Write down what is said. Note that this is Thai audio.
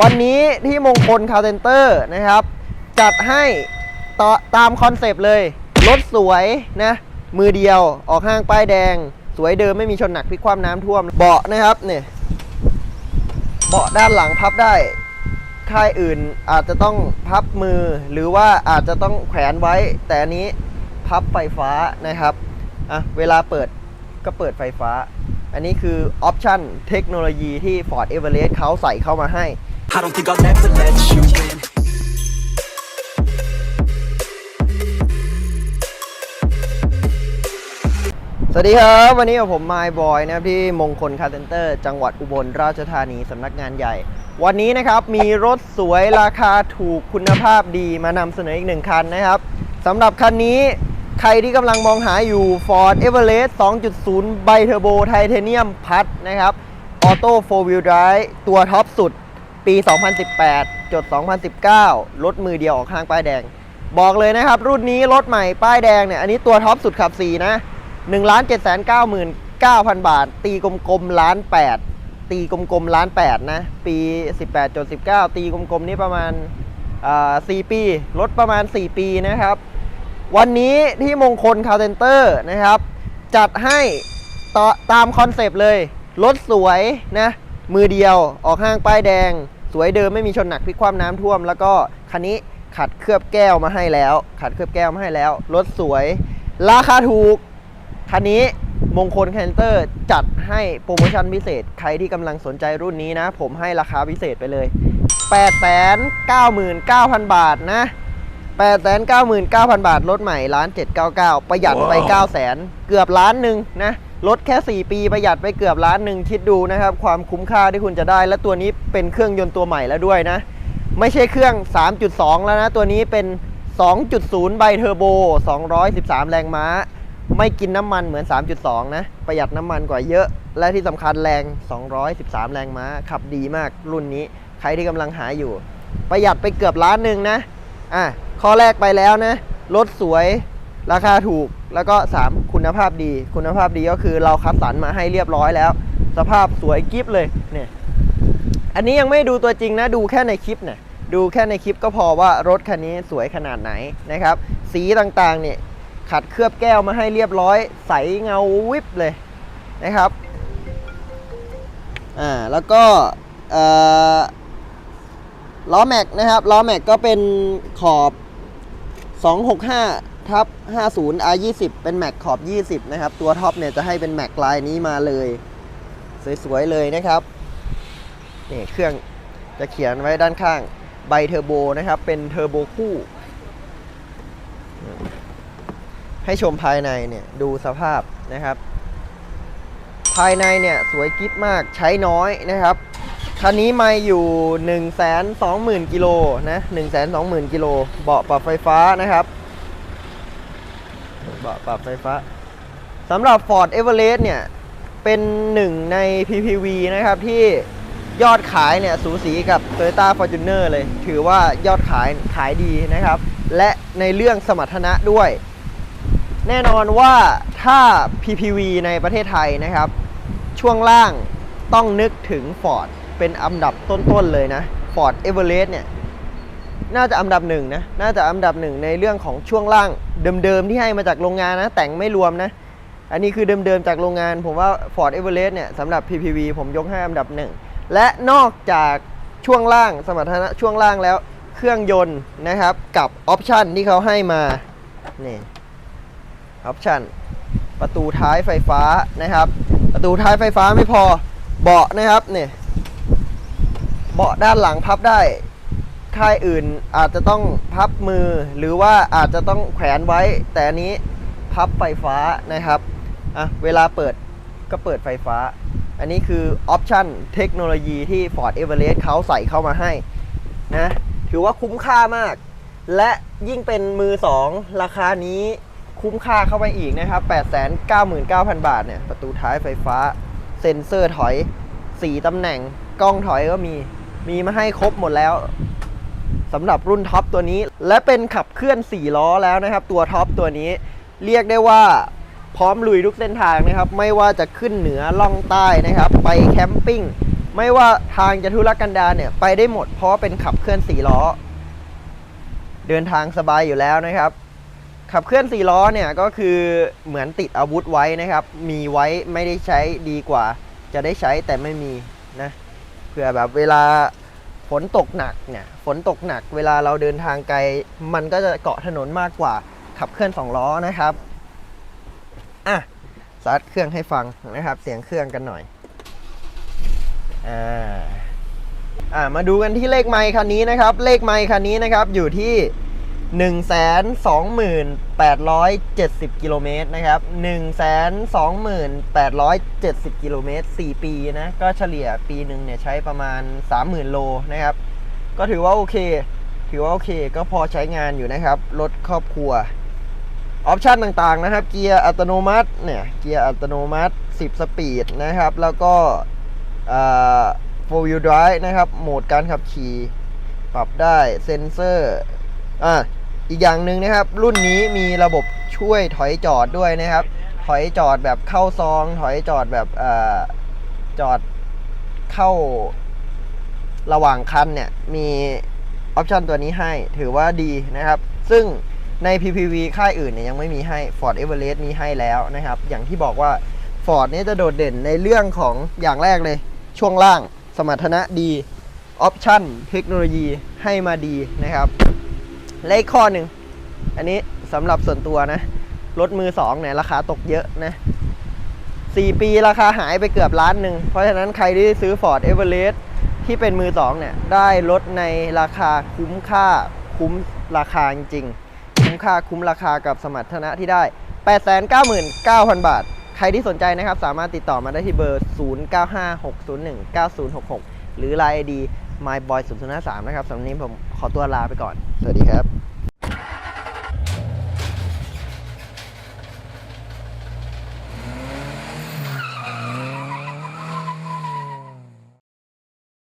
วันนี้ที่มงคลคาเซนเตอร์นะครับ จัดให้ตตามคอนเซปต์เลย รถสวยนะ มือเดียวออกห้างป้ายแดง สวยเดิมไม่มีชนหนักพลิกคว่ำน้ำท่วม เบาะนะครับเนี่ยเบาะด้านหลังพับได้ค่ายอื่นอาจจะต้องพับมือหรือว่าอาจจะต้องแขวนไว้ แต่อันนี้พับไฟฟ้านะครับอะเวลาเปิดก็เปิดไฟฟ้า อันนี้คือออปชั่นเทคโนโลยีที่ Ford Everest เขาใส่เข้ามาให้ I don't think I'll ever let you in. สวัสดีครับ วันนี้กับผมไมค์บอยนะครับที่มงคลคาร์เซนเตอร์จังหวัดอุบลราชธานีสำนักงานใหญ่ วันนี้นะครับมีรถสวยราคาถูกคุณภาพดีมานำเสนออีกหนึ่งคันนะครับสำหรับคันนี้ใครที่กำลังมองหาอยู่ Ford Everest 2.0 ไบเทอร์โบไทเทเนียมพัดนะครับออโต้4 Wheel Drive ตัวท็อปสุด ปี 2018 จด 2019 รถมือเดียวออกข้างป้ายแดง บอกเลยนะครับ รุ่นนี้รถใหม่ป้ายแดงเนี่ย อันนี้ตัวท็อปสุดขับ 4 นะ 1 7 9 9 9 0 0 บาท ตีกลมๆล้าน8ตีกลมๆล้าน8นะ ปี 18จด19 ตีกลมๆนี่ประมาณอ่า4ปี รถประมาณ 4 ปีนะครับ วันนี้ที่มงคลคาร์เซนเตอร์นะครับ จัดให้ตตามคอนเซปต์เลย รถสวยนะ มือเดียว ออกห้างป้ายแดง สวยเดิมไม่มีชนหนักพลิกคว่ำน้ำท่วม แล้วก็คันนี้ขัดเคลือบแก้วมาให้แล้ว ขัดเคลือบแก้วมาให้แล้ว รถสวย ราคาถูก คันนี้มงคลแคนเตอร์จัดให้โปรโมชั่นพิเศษ ใครที่กำลังสนใจรุ่นนี้นะ ผมให้ราคาพิเศษไปเลย 899,000 บาทนะ 899,000 บาท รถใหม่ล้าน799 ประหยัดไป 900,000 เกือบล้านหนึ่งนะ รถแค่ 4 ปีประหยัดไปเกือบล้านหนึ่งคิดดูนะครับ ความคุ้มค่าที่คุณจะได้ และตัวนี้เป็นเครื่องยนต์ตัวใหม่แล้วด้วยนะ ไม่ใช่เครื่อง 3.2 แล้วนะ ตัวนี้เป็น 2.0 ไบเทอร์โบ 213 แรงม้า ไม่กินน้ำมันเหมือน 3.2 นะ ประหยัดน้ำมันกว่าเยอะ และที่สำคัญแรง 213 แรงม้า ขับดีมากรุ่นนี้ ใครที่กำลังหาอยู่ ประหยัดไปเกือบล้านหนึ่งนะ อะข้อแรกไปแล้วนะ รถสวย ราคาถูกแล้วก็ 3 คุณภาพดี คุณภาพดีก็คือเราคัดสรรมาให้เรียบร้อยแล้ว สภาพสวยกิฟเลยเนี่ยอันนี้ยังไม่ดูตัวจริงนะดูแค่ในคลิปเนี่ยดูแค่ในคลิปก็พอว่ารถคันนี้สวยขนาดไหนนะครับ สีต่างๆเนี่ยขัดเคลือบแก้วมาให้เรียบร้อย ใสเงาวิบเลยนะครับอ่าแล้วก็เอ่อล้อแม็กนะครับล้อแม็กก็เป็นขอบ 265 ทับ50 R20 เป็นแม็กขอบ 20 นะครับ ตัวท็อปเนี่ยจะให้เป็นแม็กลายนี้มาเลย สวย ๆ เลยนะครับนี่เครื่องจะเขียนไว้ด้านข้างไบเทอร์โบนะครับ เป็นเทอร์โบคู่ ให้ชมภายในเนี่ยดูสภาพนะครับ ภายในเนี่ยสวยกิ๊บมากใช้น้อยนะครับคันนี้ม่อยู่ 1 2 0 0 0 0กิโลนะ1 2 0 0 0 0กิโลเบาะปรับไฟฟ้านะครับ เบาะปรับไฟฟ้าสำหรับ Ford Everest เนี่ย เป็นหนึ่งใน PPV นะครับ ที่ยอดขายเนี่ยสูสีกับ Toyota Fortuner เลย ถือว่ายอดขายขายดีนะครับ และในเรื่องสมรรถนะด้วย แน่นอนว่าถ้า PPV ในประเทศไทยนะครับ ช่วงล่างต้องนึกถึง Ford เป็นอันดับต้นๆเลยนะ Ford Everest เนี่ย น่าจะอันดับหนึ่งนะ น่าจะอันดับหนึ่งในเรื่องของช่วงล่างเดิมๆที่ให้มาจากโรงงานนะ แต่งไม่รวมนะ อันนี้คือเดิมๆจากโรงงาน ผมว่า Ford Everest เนี่ยสำหรับ PPV ผมยกให้อันดับหนึ่ง และนอกจากช่วงล่างสมรรถนะช่วงล่างแล้ว เครื่องยนต์นะครับกับออปชันที่เขาให้มา นี่ออปชันประตูท้ายไฟฟ้านะครับ ประตูท้ายไฟฟ้าไม่พอเบาะนะครับเนี่ยเบาะด้านหลังพับได้ ค่ายอื่นอาจจะต้องพับมือหรือว่าอาจจะต้องแขวนไว้ แต่อันนี้พับไฟฟ้านะครับอะเวลาเปิดก็เปิดไฟฟ้า อันนี้คือออปชันเทคโนโลยีที่ Ford Everest เขาใส่เข้ามาให้นะถือว่าคุ้มค่ามาก และยิ่งเป็นมือ 2 ราคานี้คุ้มค่าเข้าไปอีกนะครับ 899,000 บาทเนี่ย ประตูท้ายไฟฟ้า เซ็นเซอร์ถอย 4ตำแหน่ง กล้องถอยก็มี มีมาให้ครบหมดแล้ว สำหรับรุ่นท็อปตัวนี้ และเป็นขับเคลื่อน 4 ล้อแล้วนะครับ ตัวท็อปตัวนี้ เรียกได้ว่าพร้อมลุยทุกเส้นทางนะครับ ไม่ว่าจะขึ้นเหนือล่องใต้นะครับ ไปแคมปิ้งไม่ว่าทางจะทุรกันดารเนี่ยไปได้หมดเพราะเป็นขับเคลื่อนสี่ล้อ เดินทางสบายอยู่แล้วนะครับ ขับเคลื่อนสี่ล้อเนี่ยก็คือเหมือนติดอาวุธไว้นะครับ มีไว้ไม่ได้ใช้ดีกว่า จะได้ใช้แต่ไม่มีนะเผื่อแบบเวลา ฝนตกหนักเนี่ยฝนตกหนัก เวลาเราเดินทางไกล มันก็จะเกาะถนนมากกว่าขับเคลื่อนสองล้อนะครับอะสตาร์ทเครื่องให้ฟังนะครับ เสียงเครื่องกันหน่อยอ่าอ่ามาดูกันที่เลขไมค์คันนี้นะครับ เลขไมค์คันนี้นะครับอยู่ที่ 128,70 กิโลเมตรนะครับ 128,70 กิโลเมตร 4 ปีนะ ก็เฉลี่ยปีหนึ่งเนี่ยใช้ประมาณ 30,000 โลนะครับ ก็ถือว่าโอเค ถือว่าโอเค ก็พอใช้งานอยู่นะครับ รถครอบครัว ออปชันต่างๆนะครับ เกียร์อัตโนมัติ เนี่ย เกียร์อัตโนมัติ 10 สปีดนะครับ แล้วก็ four wheel drive นะครับ โหมดการขับขี่ ปรับได้ เซ็นเซอร์ อะ อีกอย่างหนึ่งนะครับ รุ่นนี้มีระบบช่วยถอยจอดด้วยนะครับ ถอยจอดแบบเข้าซอง ถอยจอดแบบเอ่อจอดเข้าระหว่างคันเนี่ย มีออปชันตัวนี้ให้ถือว่าดีนะครับ ซึ่งใน PPV ค่ายอื่นเนี่ยยังไม่มีให้ Ford Everest มีให้แล้วนะครับ อย่างที่บอกว่า Ford เนี่ยจะโดดเด่นในเรื่องของอย่างแรกเลย ช่วงล่าง สมรรถนะดีออปชันเทคโนโลยีให้มาดีนะครับ และอีกข้อหนึ่ง อันนี้สำหรับส่วนตัวนะ รถมือสองเนี่ยราคาตกเยอะนะสี่ปีราคาหายไปเกือบล้านหนึ่ง เพราะฉะนั้นใครที่ซื้อ Ford Everest ที่เป็นมือสองเนี่ย ได้รถในราคาคุ้มค่าคุ้มราคาจริง คุ้มค่าคุ้มราคากับสมรรถนะที่ได้ 899,000 บาท ใครที่สนใจนะครับ สามารถติดต่อมาได้ที่เบอร์ 0956019066 หรือ Line ID myboy 0 0 5 3นะครับสำหรับวันนี้ผมขอตัวลาไปก่อน สวัสดีครับ